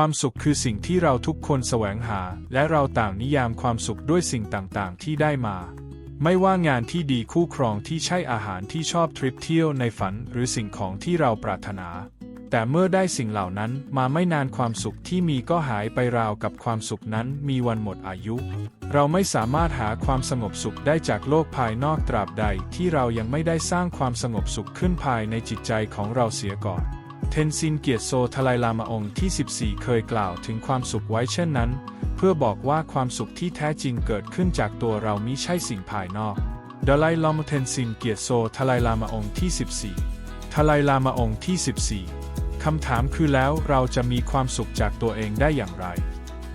ความสุขคือสิ่งที่เราทุกคนแสวงหา และเราต่างนิยามความสุขด้วยสิ่งต่างๆ ที่ได้มา ไม่ว่างานที่ดีคู่ครองที่ใช่อาหารที่ชอบทริปเที่ยวในฝันหรือสิ่งของที่เราปรารถนา แต่เมื่อได้สิ่งเหล่านั้นมาไม่นานความสุขที่มีก็หายไปราวกับความสุขนั้นมีวันหมดอายุ เราไม่สามารถหาความสงบสุขได้จากโลกภายนอกตราบใดที่เรายังไม่ได้สร้างความสงบสุขขึ้นภายในจิตใจของเราเสียก่อน เทนซินเกียรติโซทลายลามาองค์ที่ 14 เคยกล่าวถึงความสุขไว้เช่นนั้น เพื่อบอกว่าความสุขที่แท้จริงเกิดขึ้นจากตัวเรามิใช่สิ่งภายนอกดลายลามเทนซินเกียรติโซทลายลามาองค์ที่ 14ทลายลามาองค์ที่ 14 คำถามคือแล้วเราจะมีความสุขจากตัวเองได้อย่างไร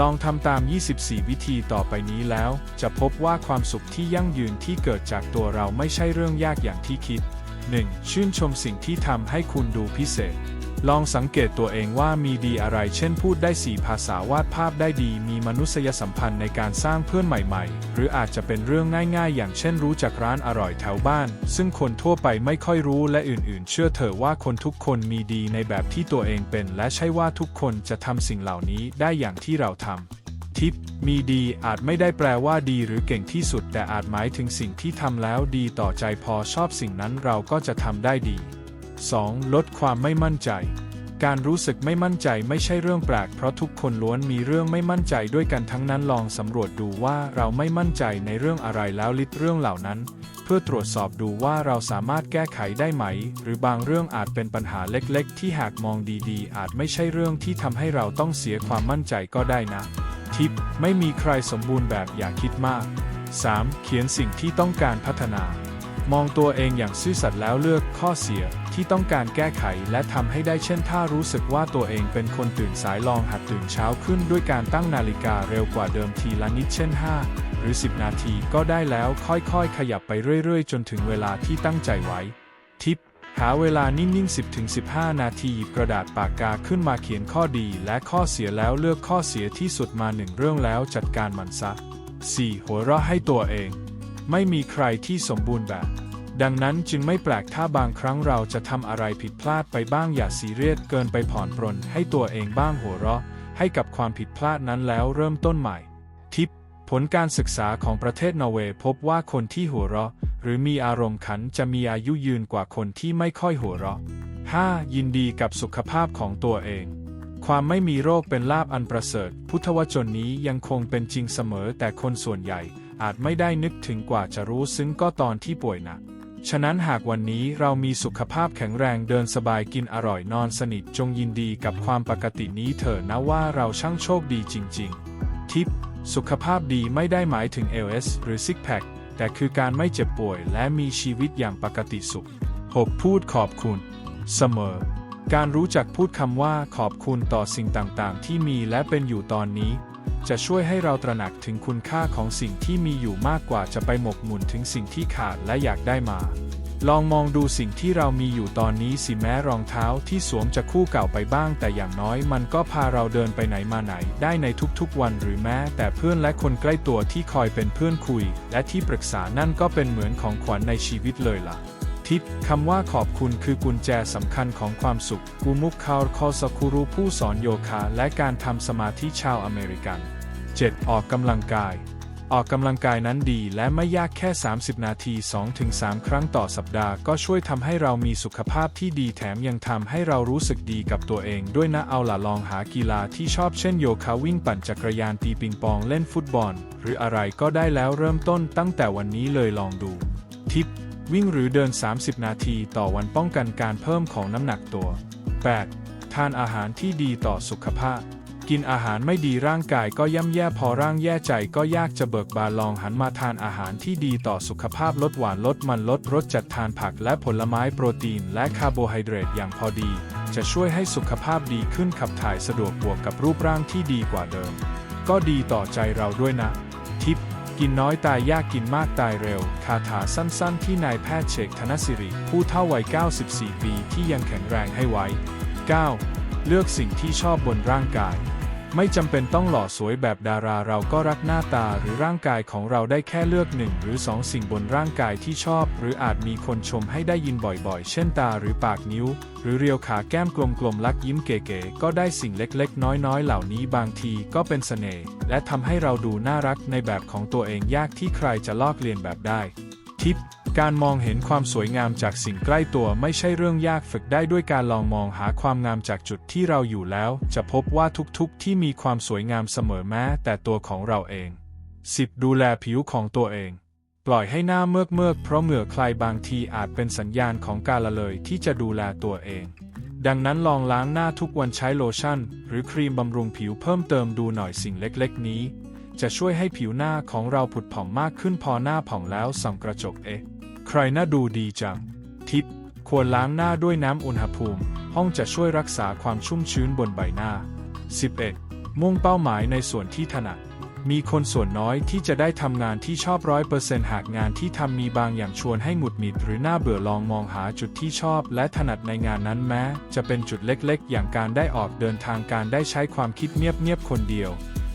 ลองทำตาม 24 วิธีต่อไปนี้แล้ว จะพบว่าความสุขที่ยั่งยืนที่เกิดจากตัวเราไม่ใช่เรื่องยากอย่างที่คิด 1. ชื่นชมสิ่งที่ทำให้คุณดูพิเศษ ลองสังเกตตัวเองว่ามีดีอะไร เช่นพูดได้สี่ภาษาวาดภาพได้ดี มีมนุษยสัมพันธ์ในการสร้างเพื่อนใหม่ๆ หรืออาจจะเป็นเรื่องง่ายๆ อย่างเช่นรู้จักร้านอร่อยแถวบ้าน ซึ่งคนทั่วไปไม่ค่อยรู้และอื่นๆ เชื่อเถอะว่าคนทุกคนมีดีในแบบที่ตัวเองเป็น และใช่ว่าทุกคนจะทำสิ่งเหล่านี้ได้อย่างที่เราทำทิปมีดีอาจไม่ได้แปลว่าดีหรือเก่งที่สุด แต่อาจหมายถึงสิ่งที่ทำแล้วดีต่อใจพอชอบสิ่งนั้นเราก็จะทำได้ดี 2. ลดความไม่มั่นใจ การรู้สึกไม่มั่นใจไม่ใช่เรื่องแปลกเพราะทุกคนล้วนมีเรื่องไม่มั่นใจด้วยกันทั้งนั้นลองสำรวจดูว่าเราไม่มั่นใจในเรื่องอะไรแล้วลิดเรื่องเหล่านั้น เพื่อตรวจสอบดูว่าเราสามารถแก้ไขได้ไหม หรือบางเรื่องอาจเป็นปัญหาเล็กๆ ที่หากมองดีๆ อาจไม่ใช่เรื่องที่ทำให้เราต้องเสียความมั่นใจก็ได้นะ ทิปไม่มีใครสมบูรณ์แบบอย่าคิดมาก 3. เขียนสิ่งที่ต้องการพัฒนา มองตัวเองอย่างซื่อสัตย์แล้วเลือกข้อเสีย ที่ต้องการแก้ไขและทำให้ได้เช่นถ้ารู้สึกว่าตัวเองเป็นคนตื่นสายลองหัดตื่นเช้าขึ้นด้วยการตั้งนาฬิกาเร็วกว่าเดิมทีละนิดเช่น 5 หรือ 10 นาทีก็ได้แล้วค่อยๆ ขยับไปเรื่อยๆ จนถึงเวลาที่ตั้งใจไว้ ทิป หาเวลานิ่งๆ 10-15 นาทีหยิบกระดาษปากกาขึ้นมาเขียนข้อดีและข้อเสียแล้วเลือกข้อเสียที่สุดมาหนึ่งเรื่องแล้วจัดการมันซะ 4. หัวเราะให้ตัวเอง ไม่มีใครที่สมบูรณ์แบบ ดังนั้นจึงไม่แปลกถ้าบางครั้งเราจะทำอะไรผิดพลาดไปบ้างอย่าซีเรียสเกินไปผ่อนปรนให้ตัวเองบ้างหัวเราะ ให้กับความผิดพลาดนั้นแล้วเริ่มต้นใหม่ ทิป ผลการศึกษาของประเทศนอร์เวย์พบว่าคนที่หัวเราะ หรือมีอารมณ์ขันจะมีอายุยืนกว่าคนที่ไม่ค่อยหัวเราะ 5. ยินดีกับสุขภาพของตัวเอง ความไม่มีโรคเป็นลาบอันประเสริฐ พุทธวจนนี้ยังคงเป็นจริงเสมอแต่คนส่วนใหญ่ อาจไม่ได้นึกถึงกว่าจะรู้ซึ้งก็ตอนที่ป่วยหนัก ฉะนั้นหากวันนี้เรามีสุขภาพแข็งแรงเดินสบายกินอร่อยนอนสนิทจงยินดีกับความปกตินี้เถอะนะว่าเราช่างโชคดีจริง ๆ ทิป สุขภาพดีไม่ได้หมายถึง LS หรือซิกแพคแต่คือการไม่เจ็บป่วยและมีชีวิตอย่างปกติสุข 6. พูดขอบคุณ เสมอ การรู้จักพูดคำว่าขอบคุณต่อสิ่งต่างๆ ที่มีและเป็นอยู่ตอนนี้ จะช่วยให้เราตระหนักถึงคุณค่าของสิ่งที่มีอยู่มากกว่าจะไปหมกมุ่นถึงสิ่งที่ขาดและอยากได้มา ลองมองดูสิ่งที่เรามีอยู่ตอนนี้สิแม้รองเท้าที่สวมจะคู่เก่าไปบ้าง แต่อย่างน้อยมันก็พาเราเดินไปไหนมาไหนได้ในทุกๆวันหรือแม้ แต่เพื่อนและคนใกล้ตัวที่คอยเป็นเพื่อนคุย และที่ปรึกษานั่นก็เป็นเหมือนของขวัญในชีวิตเลยล่ะ ทิปคำว่าขอบคุณคือกุญแจสำคัญของความสุขกูมุกคาร์คอสคูรูผู้สอนโยคะและการทำสมาธิชาวอเมริกัน 7. ออกกำลังกาย ออกกำลังกายนั้นดีและไม่ยากแค่ 30 นาที 2-3 ครั้งต่อสัปดาห์ก็ช่วยทำให้เรามีสุขภาพที่ดีแถมยังทำให้เรารู้สึกดีกับตัวเองด้วยนะเอาล่ะลองหากีฬาที่ชอบเช่นโยคะวิ่งปั่นจักรยานตีปิงปองเล่นฟุตบอล หรืออะไรก็ได้แล้วเริ่มต้นตั้งแต่วันนี้เลยลองดู ทิป วิ่งหรือเดิน 30 นาทีต่อวันป้องกันการเพิ่มของน้ำหนักตัว 8. ทานอาหารที่ดีต่อสุขภาพ กินอาหารไม่ดีร่างกายก็ย่ำแย่พอร่างแย่ใจก็ยากจะเบิกบานลองหันมาทานอาหารที่ดีต่อสุขภาพลดหวานลดมันลดรสจัดทานผักและผลไม้โปรตีน และคาร์โบไฮเดรตอย่างพอดี จะช่วยให้สุขภาพดีขึ้นขับถ่ายสะดวกบวกกับรูปร่างที่ดีกว่าเดิม ก็ดีต่อใจเราด้วยนะ กินน้อยตายยากกินมากตายเร็ว คาถาสั้นๆ ที่นายแพทย์เชกธนสิริ ผู้เท่าวัย 94 ปีที่ยังแข็งแรงให้ไว้ 9. เลือกสิ่งที่ชอบบนร่างกาย ไม่จำเป็นต้องหล่อสวยแบบดาราเราก็รักหน้าตาหรือร่างกายของเราได้แค่เลือกหนึ่งหรือสองสิ่งบนร่างกายที่ชอบ หรืออาจมีคนชมให้ได้ยินบ่อยๆ เช่นตาหรือปากนิ้ว หรือเรียวขาแก้มกลมๆลักยิ้มเก๋ๆก็ได้สิ่งเล็กๆ น้อยๆ เหล่านี้บางทีก็เป็นเสน่ห์และทำให้เราดูน่ารักในแบบของตัวเองยากที่ใครจะลอกเลียนแบบได้ ทิป การมองเห็นความสวยงามจากสิ่งใกล้ตัวไม่ใช่เรื่องยากฝึกได้ด้วยการลองมองหาความงามจากจุดที่เราอยู่แล้ว จะพบว่าทุกๆ ที่มีความสวยงามเสมอแม้แต่ตัวของเราเอง 10. ดูแลผิวของตัวเอง ปล่อยให้หน้าเมือกเมือกเพราะเหงื่อใครบางทีอาจเป็นสัญญาณของการละเลยที่จะดูแลตัวเอง ดังนั้นลองล้างหน้าทุกวันใช้โลชั่น หรือครีมบำรุงผิวเพิ่มเติมดูหน่อยสิ่งเล็กๆ นี้จะช่วยให้ผิวหน้าของเราผุดผ่องมากขึ้นพอหน้าผ่องแล้วส่องกระจกเอ๊ะ ใครน่าดูดีจัง ทิป ควรล้างหน้าด้วยน้ำอุณหภูมิ ห้องจะช่วยรักษาความชุ่มชื้นบนใบหน้า 11. มุ่งเป้าหมายในส่วนที่ถนัด มีคนส่วนน้อยที่จะได้ทำงานที่ชอบร้อยเปอร์เซ็นต์หากงานที่ทำมีบางอย่างชวนให้หงุดหงิดหรือหน่าเบื่อลองมองหาจุดที่ชอบและถนัดในงานนั้นแม้ จะเป็นจุดเล็กๆ อย่างการได้ออกเดินทางการได้ใช้ความคิดเงียบๆคนเดียว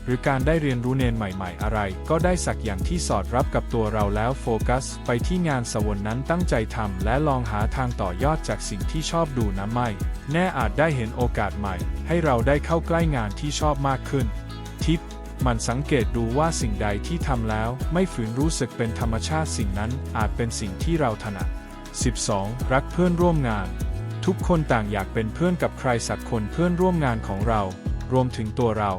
หรือการได้เรียนรู้เนนใหม่ๆ อะไร ก็ได้สักอย่างที่สอดรับกับตัวเราแล้วโฟกัส ไปที่งานสวนนั้นตั้งใจทำและลองหาทางต่อยอดจากสิ่งที่ชอบดูนะไม่ แน่อาจได้เห็นโอกาสใหม่ ให้เราได้เข้าใกล้งานที่ชอบมากขึ้น ทิปมันสังเกตดูว่าสิ่งใดที่ทำแล้ว ไม่ฝืนรู้สึกเป็นธรรมชาติสิ่งนั้นอาจเป็นสิ่งที่เราถนัด 12. รักเพื่อนร่วมงาน ทุกคนต่างอยากเป็นเพื่อนกับใครสักคนเพื่อนร่วมงานของเรา รวมถึงตัวเรา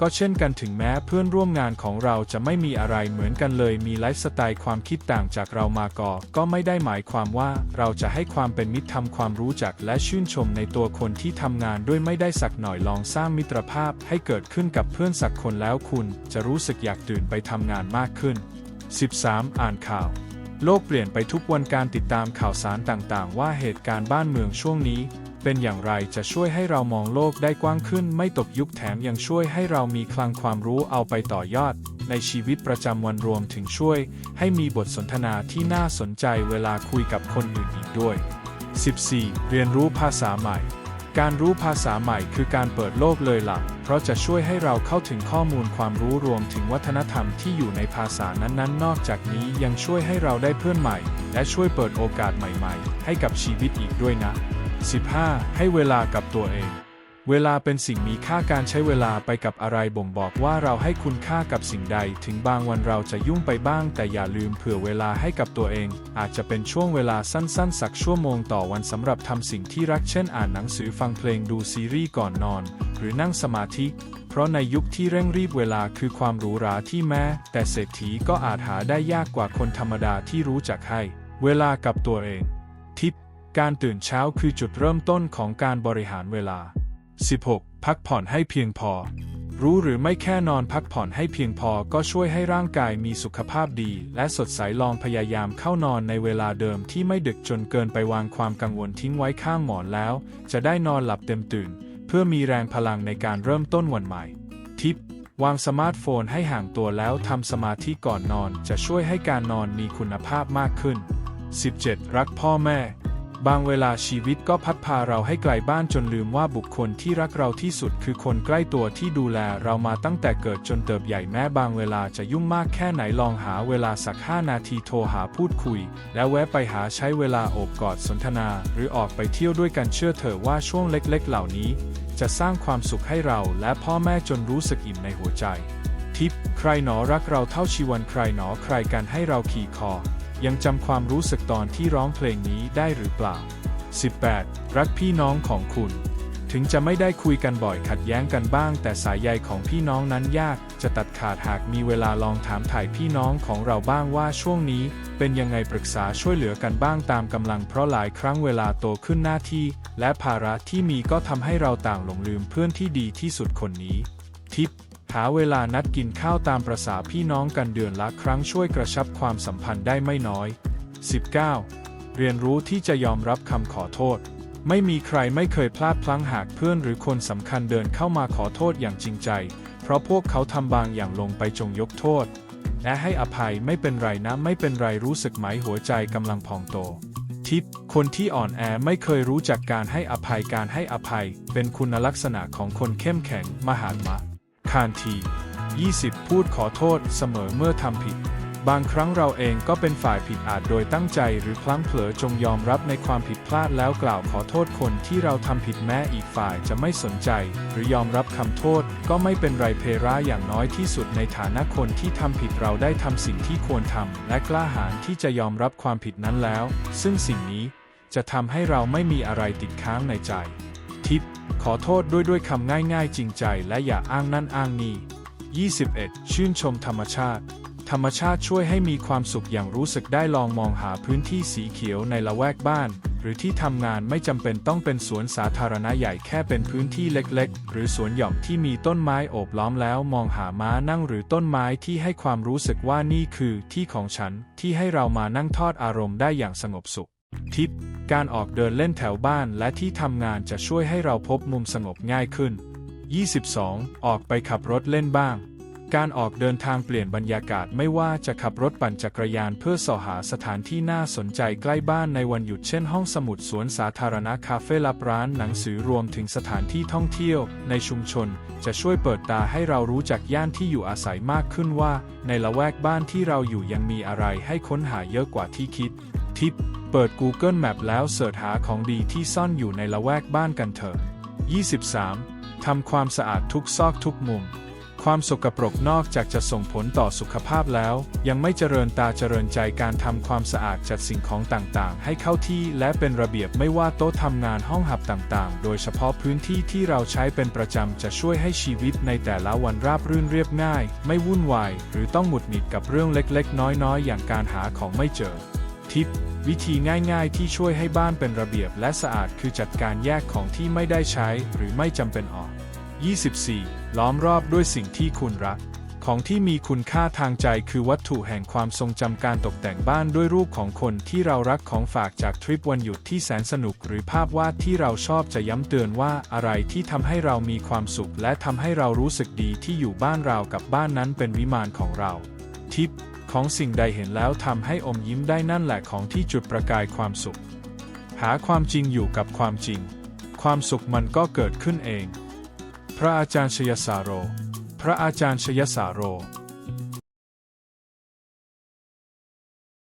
ก็เช่นกันถึงแม้เพื่อนร่วมงานของเราจะไม่มีอะไรเหมือนกันเลยมีไลฟ์สไตล์ความคิดต่างจากเรามาก่อ ก็ไม่ได้หมายความว่าเราจะให้ความเป็นมิตรทำความรู้จักและชื่นชมในตัวคนที่ทำงานด้วยไม่ได้สักหน่อยลองสร้างมิตรภาพให้เกิดขึ้นกับเพื่อนสักคนแล้วคุณจะรู้สึกอยากตื่นไปทำงานมากขึ้น 13. อ่านข่าวโลกเปลี่ยนไปทุกวันการติดตามข่าวสารต่างๆ ว่าเหตุการณ์บ้านเมืองช่วงนี้ เป็นอย่างไรจะช่วยให้เรามองโลกได้กว้างขึ้น ไม่ตกยุคแถมยังช่วยให้เรามีคลังความรู้เอาไปต่อยอด ในชีวิตประจำวันรวมถึงช่วย ให้มีบทสนทนาที่น่าสนใจเวลาคุยกับคนอื่นอีกด้วย 14. เรียนรู้ภาษาใหม่ การรู้ภาษาใหม่คือการเปิดโลกเลยหล่ะเพราะจะช่วยให้เราเข้าถึงข้อมูลความรู้รวมถึงวัฒนธรรมที่อยู่ในภาษานั้นๆ นอกจากนี้ยังช่วยให้เราได้เพื่อนใหม่ และช่วยเปิดโอกาสใหม่ ๆ ให้กับชีวิตอีกด้วยนะ 15. ให้เวลากับตัวเอง เวลาเป็นสิ่งมีค่าการใช้เวลาไปกับอะไรบ่งบอกว่าเราให้คุณค่ากับสิ่งใด ถึงบางวันเราจะยุ่งไปบ้าง แต่อย่าลืมเผื่อเวลาให้กับตัวเอง อาจจะเป็นช่วงเวลาสั้นๆ สักชั่วโมงต่อวันสำหรับทำสิ่งที่รักเช่นอ่านหนังสือฟังเพลงดูซีรีส์ก่อนนอน หรือนั่งสมาธิเพราะในยุคที่เร่งรีบเวลาคือความหรูหราที่แม้ แต่เศรษฐีก็อาจหาได้ยากกว่าคนธรรมดาที่รู้จักให้ เวลากับตัวเอง ทิป การตื่นเช้าคือจุดเริ่มต้นของการบริหารเวลา 16. พักผ่อนให้เพียงพอ รู้หรือไม่แค่นอนพักผ่อนให้เพียงพอก็ช่วยให้ร่างกายมีสุขภาพดี และสดใสลองพยายามเข้านอนในเวลาเดิมที่ไม่ดึกจนเกินไปวางความกังวลทิ้งไว้ข้างหมอนแล้ว จะได้นอนหลับเต็มตื่น เพื่อมีแรงพลังในการเริ่มต้นวันใหม่ ทิปวางสมาร์ทโฟนให้ห่างตัวแล้วทำสมาธิก่อนนอนจะช่วยให้การนอนมีคุณภาพมากขึ้น 17. รักพ่อแม่ บางเวลาชีวิตก็พัดพาเราให้ไกลบ้านจนลืมว่าบุคคลที่รักเราที่สุดคือคนใกล้ตัวที่ดูแลเรามาตั้งแต่เกิดจนเติบใหญ่แม้บางเวลาจะยุ่งมากแค่ไหนลองหาเวลาสัก 5 นาทีโทรหาพูดคุย แล้วแวะไปหาใช้เวลาโอบกอดสนทนา หรือออกไปเที่ยวด้วยกันเชื่อเถอะว่าช่วงเล็กๆ เหล่านี้ จะสร้างความสุขให้เราและพ่อแม่จนรู้สึกอิ่มในหัวใจ ทิปใครหนอรักเราเท่าชีวันใครหนอใครกันให้เราขี่คอ ยังจำความรู้สึกตอนที่ร้องเพลงนี้ได้หรือเปล่า 18. รักพี่น้องของคุณ ถึงจะไม่ได้คุยกันบ่อยขัดแย้งกันบ้าง แต่สายใยของพี่น้องนั้นยาก จะตัดขาดหากมีเวลาลองถามถ่ายพี่น้องของเราบ้างว่าช่วงนี้ เป็นยังไงปรึกษาช่วยเหลือกันบ้างตามกำลังเพราะหลายครั้งเวลาโตขึ้นหน้าที่ และภาระที่มีก็ทำให้เราต่างหลงลืมเพื่อนที่ดีที่สุดคนนี้ ทิปาเวลานัดกินข้าวตามประษาพี่น้องกันเดือนละครั้งช่วยกระชับความสัมพันธ์ได้ไม่น้อย 19. เรียนรู้ที่จะยอมรับคำขอโทษ ไม่มีใครไม่เคยพลาดพลั้งหากเพื่อนหรือคนสำคัญเดินเข้ามาขอโทษอย่างจริงใจ เพราะพวกเขาทำบางอย่างลงไปจงยกโทษ และให้อภัยไม่เป็นไรนะไม่เป็นไรรู้สึกไหมหัวใจกำลังพองโตทิปคนที่อ่อนแอไม่เคยรู้จักการให้อภัยการให้อภัย เป็นคุณลักษณะของคนเข้มแข็งมหาดมะานที 20 พูดขอโทษเสมอเมื่อทำผิด บางครั้งเราเองก็เป็นฝ่ายผิดอาจโดยตั้งใจหรือพลั้งเผลอจงยอมรับในความผิดพลาดแล้วกล่าวขอโทษคนที่เราทำผิดแม้อีกฝ่ายจะไม่สนใจ หรือยอมรับคำโทษก็ไม่เป็นไรเพราอย่างน้อยที่สุดในฐานะคนที่ทำผิดเราได้ทำสิ่งที่ควรทำและกล้าหาญที่จะยอมรับความผิดนั้นแล้ว ซึ่งสิ่งนี้จะทำให้เราไม่มีอะไรติดค้างในใจ ทิป ขอโทษด้วยด้วยคำง่ายๆ จริงใจและอย่าอ้างนั่นอ้างนี่ 21 ชื่นชมธรรมชาติ ธรรมชาติช่วยให้มีความสุขอย่างรู้สึกได้ลองมองหาพื้นที่สีเขียวในละแวกบ้าน หรือที่ทำงานไม่จำเป็นต้องเป็นสวนสาธารณะใหญ่แค่เป็นพื้นที่เล็กๆ หรือสวนหย่อมที่มีต้นไม้โอบล้อมแล้วมองหาม้านั่งหรือต้นไม้ที่ให้ความรู้สึกว่านี่คือที่ของฉันที่ให้เรามานั่งทอดอารมณ์ได้อย่างสงบสุข ทิปการออกเดินเล่นแถวบ้านและที่ทำงานจะช่วยให้เราพบมุมสงบง่ายขึ้น 22. ออกไปขับรถเล่นบ้าง การออกเดินทางเปลี่ยนบรรยากาศไม่ว่าจะขับรถปั่นจักรยานเพื่อสอหาสถานที่น่าสนใจใกล้บ้านในวันหยุดเช่นห้องสมุดสวนสาธารณะคาเฟ่ลับร้านหนังสือรวมถึงสถานที่ท่องเที่ยว ในชุมชน จะช่วยเปิดตาให้เรารู้จักย่านที่อยู่อาศัยมากขึ้นว่า ในละแวกบ้านที่เราอยู่ยังมีอะไรให้ค้นหาเยอะกว่าที่คิด ทิป เปิด Google Map แล้วเสิร์ชหาของดีที่ซ่อนอยู่ในละแวกบ้านกันเถอะ 23. ทำความสะอาดทุกซอกทุกมุม ความสกปรกนอกจากจะส่งผลต่อสุขภาพแล้ว ยังไม่เจริญตาเจริญใจการทำความสะอาดจัดสิ่งของต่างๆ ให้เข้าที่และเป็นระเบียบไม่ว่าโต๊ะทำงานห้องหับต่างๆ โดยเฉพาะพื้นที่ที่เราใช้เป็นประจำจะช่วยให้ชีวิตในแต่ละวันราบรื่นเรียบง่าย ไม่วุ่นวายหรือต้องหมุดหงิดกับเรื่องเล็กๆ น้อยๆ อย่างการหาของไม่เจอ ทิปวิธีง่ายๆ ที่ช่วยให้บ้านเป็นระเบียบและสะอาดคือจัดการแยกของที่ไม่ได้ใช้หรือไม่จำเป็นออก 24. ล้อมรอบด้วยสิ่งที่คุณรัก ของที่มีคุณค่าทางใจคือวัตถุแห่งความทรงจำการตกแต่งบ้านด้วยรูปของคนที่เรารักของฝากจากทริปวันหยุดที่แสนสนุกหรือภาพวาดที่เราชอบจะย้ำเตือนว่าอะไรที่ทำให้เรามีความสุข และทำให้เรารู้สึกดีที่อยู่บ้านเรากับบ้านนั้นเป็นวิมานของเรา ทิปของสิ่งใดเห็นแล้วทำให้อมยิ้มได้นั่นแหละของที่จุดประกายความสุข หาความจริงอยู่กับความจริง ความสุขมันก็เกิดขึ้นเอง พระอาจารย์ชยสาโร พระอาจารย์ชยสาโร